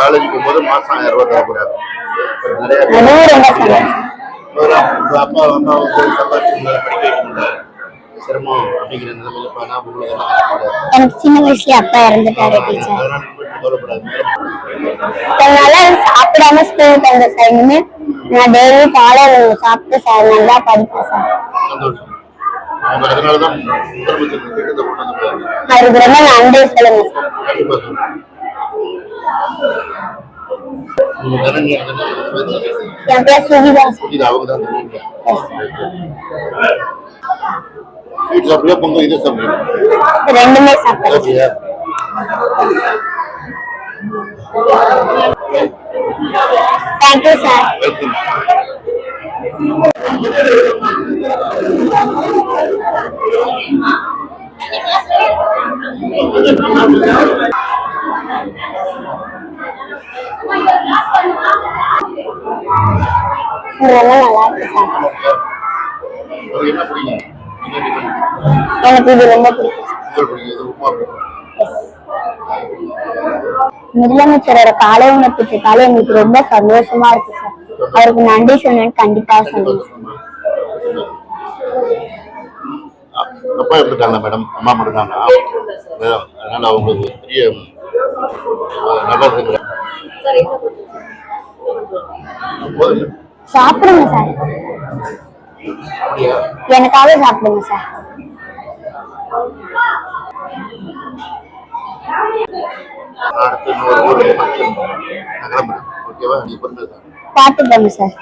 College போகும்போது மாசம் ஆயிரம் ரூபாய் அப்பா அம்மா வந்து சம்பாதிச்சு படிக்க வைக்க சிரமம் அப்படிங்கிற நிலைமையில உங்களுக்கு. எனக்கு சின்ன வயசுல அப்பா இறந்துட்டாரு டீச்சர். அதனால சாப்பிடாம ஸ்கூலுக்கு வந்த சார் இனிமே நான் டெய்லி இங்க சாப்பிட்டு சார் நல்லா படிப்பேன் சார் அதுக்கு ரொம்ப நன்றி சொல்லுங்க சார் సభ్యులకు ఇది సభ్యులు రెండు thank you sir welcome Thank you. எனக்கு இது ரொம்ப முதலமைச்சரோட காலை உணவு திட்டத்தால எங்களுக்கு ரொம்ப சந்தோஷமா இருக்கு சார். அவருக்கு நன்றி சொன்னேன்னு கண்டிப்பா சொல்லுங்க அப்பா இருந்துட்டாங்க மேடம். அம்மா மட்டும்தாங்க அதனால அவங்களுக்கு பெரிய நல்லா இருக்கிறேன் சாப்பிடுங்க சார். எனக்காக சாப்பிடுங்க சார். பார்த்து போங்க சார்.